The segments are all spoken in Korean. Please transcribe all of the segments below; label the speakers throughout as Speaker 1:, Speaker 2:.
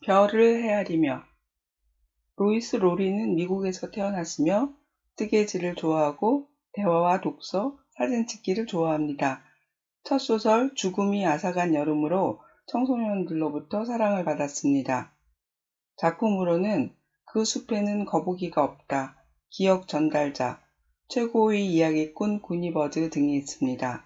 Speaker 1: 별을 헤아리며 로이스 로리는 미국에서 태어났으며 뜨개질을 좋아하고 대화와 독서, 사진 찍기를 좋아합니다. 첫 소설 죽음이 아사간 여름으로 청소년들로부터 사랑을 받았습니다. 작품으로는 그 숲에는 거북이가 없다, 기억 전달자, 최고의 이야기꾼 구니버드 등이 있습니다.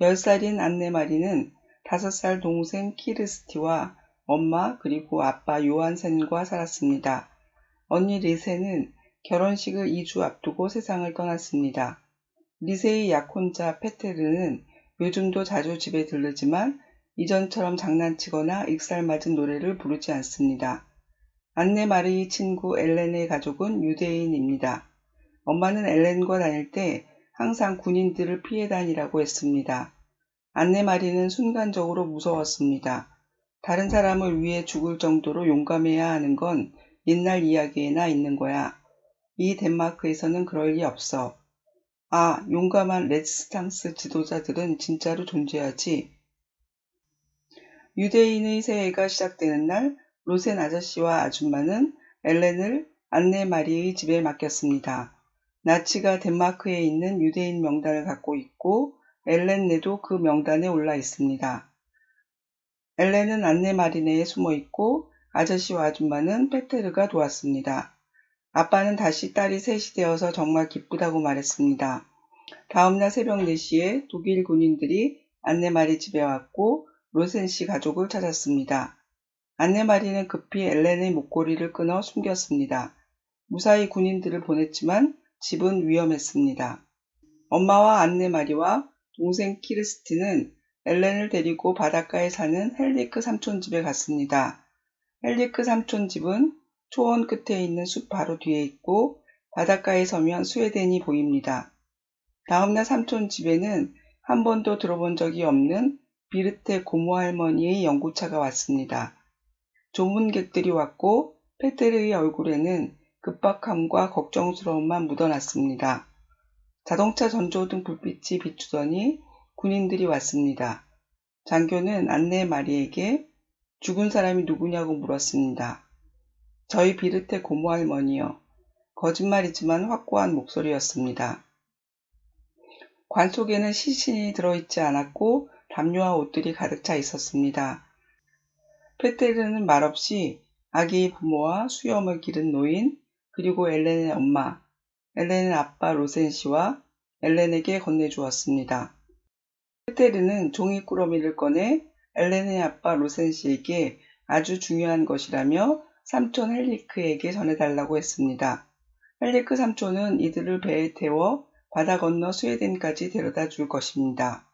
Speaker 1: 10살인 안네마리는 5살 동생 키르스티와 엄마 그리고 아빠 요한센과 살았습니다. 언니 리세는 결혼식을 2주 앞두고 세상을 떠났습니다. 리세의 약혼자 페테르는 요즘도 자주 집에 들르지만 이전처럼 장난치거나 익살맞은 노래를 부르지 않습니다. 안네 마리의 친구 엘렌의 가족은 유대인입니다. 엄마는 엘렌과 다닐 때 항상 군인들을 피해 다니라고 했습니다. 안네 마리는 순간적으로 무서웠습니다. 다른 사람을 위해 죽을 정도로 용감해야 하는 건 옛날 이야기에나 있는 거야. 이 덴마크에서는 그럴 리 없어. 아, 용감한 레지스탕스 지도자들은 진짜로 존재하지. 유대인의 새해가 시작되는 날 로센 아저씨와 아줌마는 엘렌을 안네 마리의 집에 맡겼습니다. 나치가 덴마크에 있는 유대인 명단을 갖고 있고 엘렌네도 그 명단에 올라 있습니다. 엘렌은 안네 마리네에 숨어 있고 아저씨와 아줌마는 페테르가 도왔습니다. 아빠는 다시 딸이 셋이 되어서 정말 기쁘다고 말했습니다. 다음날 새벽 4시에 독일 군인들이 안네마리 집에 왔고 로센 씨 가족을 찾았습니다. 안네마리는 급히 엘렌의 목걸이를 끊어 숨겼습니다. 무사히 군인들을 보냈지만 집은 위험했습니다. 엄마와 안네마리와 동생 키르스티는 엘렌을 데리고 바닷가에 사는 헬리크 삼촌 집에 갔습니다. 헬리크 삼촌 집은 초원 끝에 있는 숲 바로 뒤에 있고 바닷가에 서면 스웨덴이 보입니다. 다음날 삼촌 집에는 한 번도 들어본 적이 없는 비르테 고모 할머니의 연구차가 왔습니다. 조문객들이 왔고 페테르의 얼굴에는 급박함과 걱정스러움만 묻어났습니다. 자동차 전조등 불빛이 비추더니 군인들이 왔습니다. 장교는 안내 마리에게 죽은 사람이 누구냐고 물었습니다. 저희 비르테 고모 할머니요. 거짓말이지만 확고한 목소리였습니다. 관 속에는 시신이 들어있지 않았고 담요와 옷들이 가득 차 있었습니다. 페테르는 말없이 아기의 부모와 수염을 기른 노인, 그리고 엘렌의 엄마, 엘렌의 아빠 로센 씨와 엘렌에게 건네주었습니다. 페테르는 종이꾸러미를 꺼내 엘렌의 아빠 로센 씨에게 아주 중요한 것이라며 삼촌 헬리크에게 전해달라고 했습니다. 헬리크 삼촌은 이들을 배에 태워 바다 건너 스웨덴까지 데려다 줄 것입니다.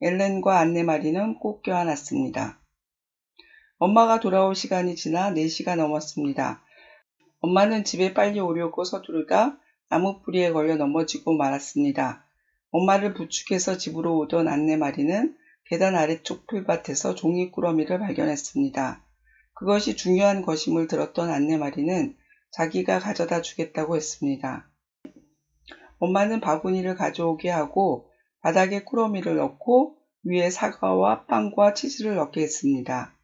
Speaker 1: 엘렌과 안네마리는 꼭 껴안았습니다. 엄마가 돌아올 시간이 지나 4시가 넘었습니다. 엄마는 집에 빨리 오려고 서두르다 나무 뿌리에 걸려 넘어지고 말았습니다. 엄마를 부축해서 집으로 오던 안네마리는 계단 아래쪽 풀밭에서 종이꾸러미를 발견했습니다. 그것이 중요한 것임을 들었던 안네마리는 자기가 가져다 주겠다고 했습니다. 엄마는 바구니를 가져오게 하고 바닥에 꾸러미를 넣고 위에 사과와 빵과 치즈를 넣게 했습니다.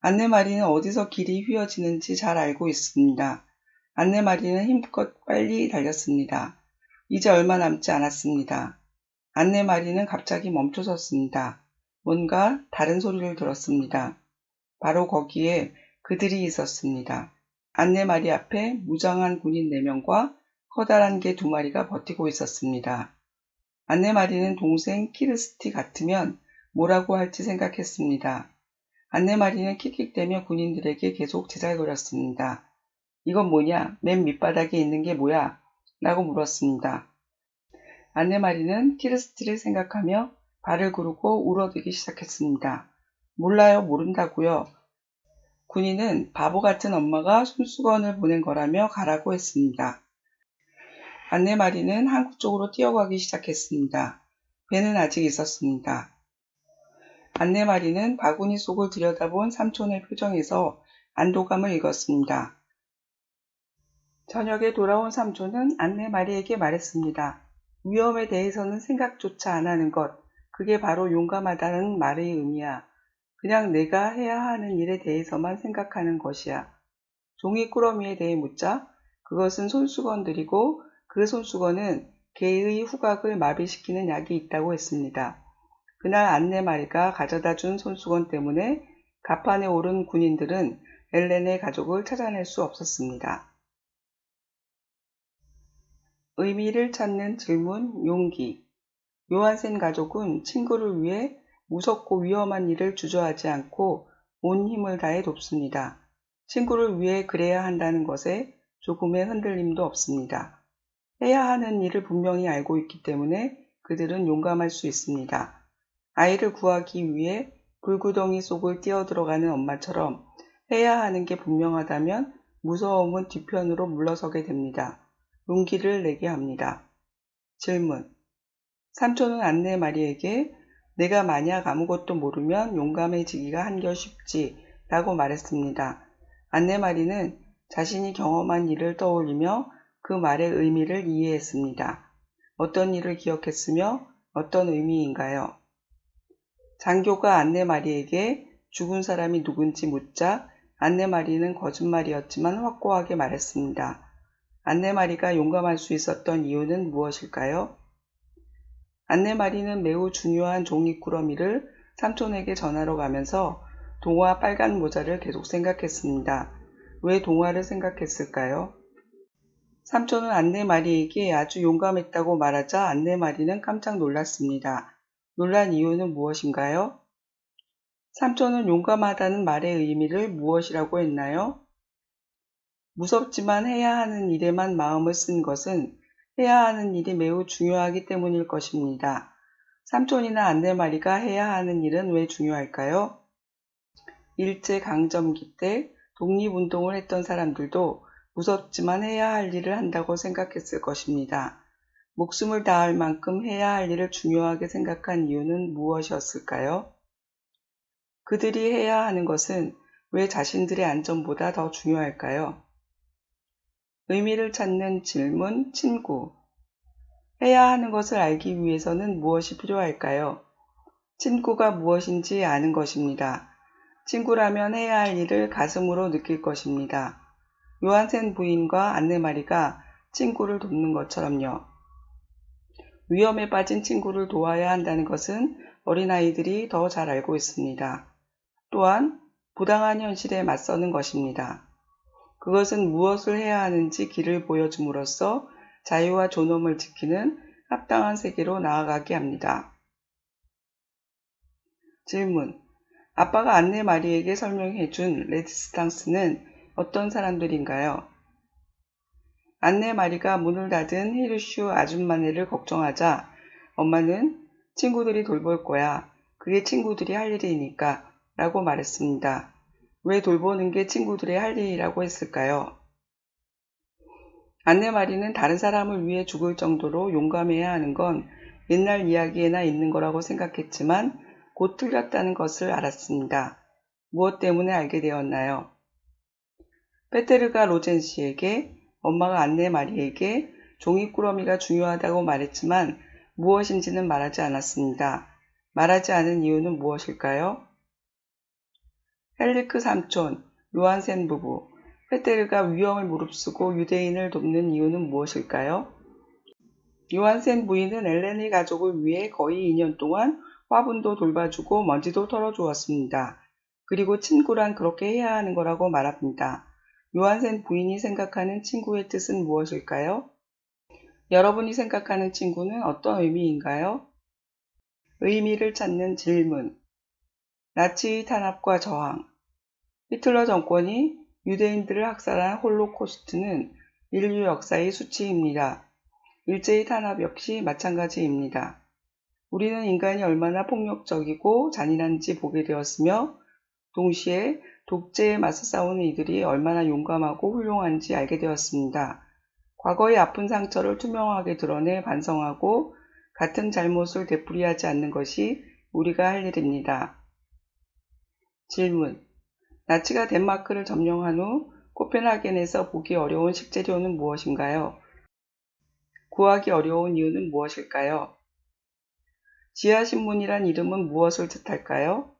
Speaker 1: 안내마리는 어디서 길이 휘어지는지 잘 알고 있습니다. 안내마리는 힘껏 빨리 달렸습니다. 이제 얼마 남지 않았습니다. 안내마리는 갑자기 멈춰섰습니다. 뭔가 다른 소리를 들었습니다. 바로 거기에 그들이 있었습니다. 안내마리 앞에 무장한 군인 4명과 커다란 개두 마리가 버티고 있었습니다. 안내마리는 동생 키르스티 같으면 뭐라고 할지 생각했습니다. 안내마리는 킥킥대며 군인들에게 계속 제잘거렸습니다. 이건 뭐냐? 맨 밑바닥에 있는 게 뭐야? 라고 물었습니다. 안내마리는 키르스티를 생각하며 발을 구르고 울어대기 시작했습니다. 몰라요, 모른다고요. 군인은 바보 같은 엄마가 손수건을 보낸 거라며 가라고 했습니다. 안내마리는 한국 쪽으로 뛰어가기 시작했습니다. 배는 아직 있었습니다. 안내마리는 바구니 속을 들여다본 삼촌의 표정에서 안도감을 읽었습니다. 저녁에 돌아온 삼촌은 안내 마리에게 말했습니다. 위험에 대해서는 생각조차 안 하는 것, 그게 바로 용감하다는 말의 의미야. 그냥 내가 해야 하는 일에 대해서만 생각하는 것이야. 종이 꾸러미에 대해 묻자 그것은 손수건들이고 그 손수건은 개의 후각을 마비시키는 약이 있다고 했습니다. 그날 안내 마리가 가져다 준 손수건 때문에 가판에 오른 군인들은 엘렌의 가족을 찾아낼 수 없었습니다. 의미를 찾는 질문, 용기. 요한센 가족은 친구를 위해 무섭고 위험한 일을 주저하지 않고 온 힘을 다해 돕습니다. 친구를 위해 그래야 한다는 것에 조금의 흔들림도 없습니다. 해야 하는 일을 분명히 알고 있기 때문에 그들은 용감할 수 있습니다. 아이를 구하기 위해 불구덩이 속을 뛰어들어가는 엄마처럼 해야 하는 게 분명하다면 무서움은 뒤편으로 물러서게 됩니다. 용기를 내게 합니다. 질문. 삼촌은 안내 마리에게 내가 만약 아무것도 모르면 용감해지기가 한결 쉽지 라고 말했습니다. 안내 마리는 자신이 경험한 일을 떠올리며 그 말의 의미를 이해했습니다. 어떤 일을 기억했으며 어떤 의미인가요? 장교가 안내 마리에게 죽은 사람이 누군지 묻자 안내 마리는 거짓말이었지만 확고하게 말했습니다. 안내 마리가 용감할 수 있었던 이유는 무엇일까요? 안내 마리는 매우 중요한 종이꾸러미를 삼촌에게 전하러 가면서 동화 빨간 모자를 계속 생각했습니다. 왜 동화를 생각했을까요? 삼촌은 안내 마리에게 아주 용감했다고 말하자 안내 마리는 깜짝 놀랐습니다. 놀란 이유는 무엇인가요? 삼촌은 용감하다는 말의 의미를 무엇이라고 했나요? 무섭지만 해야 하는 일에만 마음을 쓴 것은 해야 하는 일이 매우 중요하기 때문일 것입니다. 삼촌이나 안내마리가 해야 하는 일은 왜 중요할까요? 일제강점기 때 독립운동을 했던 사람들도 무섭지만 해야 할 일을 한다고 생각했을 것입니다. 목숨을 다할 만큼 해야 할 일을 중요하게 생각한 이유는 무엇이었을까요? 그들이 해야 하는 것은 왜 자신들의 안전보다 더 중요할까요? 의미를 찾는 질문, 친구. 해야 하는 것을 알기 위해서는 무엇이 필요할까요? 친구가 무엇인지 아는 것입니다. 친구라면 해야 할 일을 가슴으로 느낄 것입니다. 요한센 부인과 안내마리가 친구를 돕는 것처럼요. 위험에 빠진 친구를 도와야 한다는 것은 어린아이들이 더 잘 알고 있습니다. 또한 부당한 현실에 맞서는 것입니다. 그것은 무엇을 해야 하는지 길을 보여줌으로써 자유와 존엄을 지키는 합당한 세계로 나아가게 합니다. 질문. 아빠가 안내 마리에게 설명해 준 레지스탕스는 어떤 사람들인가요? 안내 마리가 문을 닫은 히르슈 아줌마네를 걱정하자 엄마는 친구들이 돌볼 거야. 그게 친구들이 할 일이니까 라고 말했습니다. 왜 돌보는 게 친구들의 할 일이라고 했을까요? 안내마리는 다른 사람을 위해 죽을 정도로 용감해야 하는 건 옛날 이야기에나 있는 거라고 생각했지만 곧 틀렸다는 것을 알았습니다. 무엇 때문에 알게 되었나요? 페테르가 로젠 씨에게 엄마가 안내마리에게 종이꾸러미가 중요하다고 말했지만 무엇인지는 말하지 않았습니다. 말하지 않은 이유는 무엇일까요? 헬리크 삼촌, 요한센 부부, 페테르가 위험을 무릅쓰고 유대인을 돕는 이유는 무엇일까요? 요한센 부인은 엘렌의 가족을 위해 거의 2년 동안 화분도 돌봐주고 먼지도 털어주었습니다. 그리고 친구란 그렇게 해야 하는 거라고 말합니다. 요한센 부인이 생각하는 친구의 뜻은 무엇일까요? 여러분이 생각하는 친구는 어떤 의미인가요? 의미를 찾는 질문. 나치의 탄압과 저항. 히틀러 정권이 유대인들을 학살한 홀로코스트는 인류 역사의 수치입니다. 일제의 탄압 역시 마찬가지입니다. 우리는 인간이 얼마나 폭력적이고 잔인한지 보게 되었으며 동시에 독재에 맞서 싸우는 이들이 얼마나 용감하고 훌륭한지 알게 되었습니다. 과거의 아픈 상처를 투명하게 드러내 반성하고 같은 잘못을 되풀이하지 않는 것이 우리가 할 일입니다. 질문. 나치가 덴마크를 점령한 후 코펜하겐에서 보기 어려운 식재료는 무엇인가요? 구하기 어려운 이유는 무엇일까요? 지하신문이란 이름은 무엇을 뜻할까요?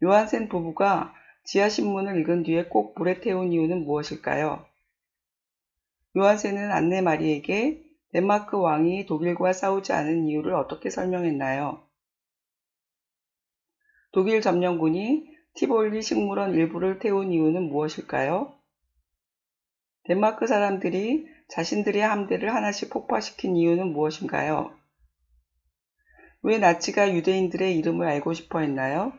Speaker 1: 요한센 부부가 지하신문을 읽은 뒤에 꼭 불에 태운 이유는 무엇일까요? 요한센은 안내 마리에게 덴마크 왕이 독일과 싸우지 않은 이유를 어떻게 설명했나요? 독일 점령군이 티볼리 식물원 일부를 태운 이유는 무엇일까요? 덴마크 사람들이 자신들의 함대를 하나씩 폭파시킨 이유는 무엇인가요? 왜 나치가 유대인들의 이름을 알고 싶어 했나요?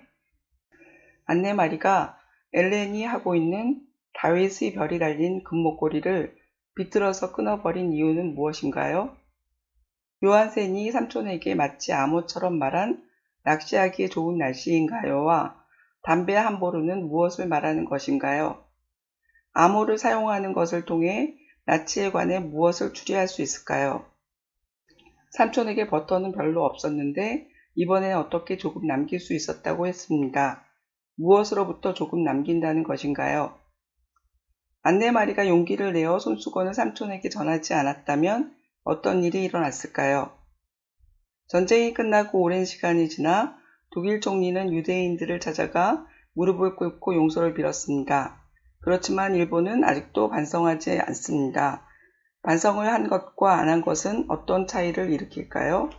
Speaker 1: 안네마리가 엘렌이 하고 있는 다윗의 별이 달린 금목걸이를 비틀어서 끊어버린 이유는 무엇인가요? 요한센이 삼촌에게 마치 암호처럼 말한 낚시하기에 좋은 날씨인가요와 담배 한 보루는 무엇을 말하는 것인가요? 암호를 사용하는 것을 통해 나치에 관해 무엇을 추리할 수 있을까요? 삼촌에게 버터는 별로 없었는데 이번엔 어떻게 조금 남길 수 있었다고 했습니다. 무엇으로부터 조금 남긴다는 것인가요? 안내마리가 용기를 내어 손수건을 삼촌에게 전하지 않았다면 어떤 일이 일어났을까요? 전쟁이 끝나고 오랜 시간이 지나 독일 총리는 유대인들을 찾아가 무릎을 꿇고 용서를 빌었습니다. 그렇지만 일본은 아직도 반성하지 않습니다. 반성을 한 것과 안 한 것은 어떤 차이를 일으킬까요?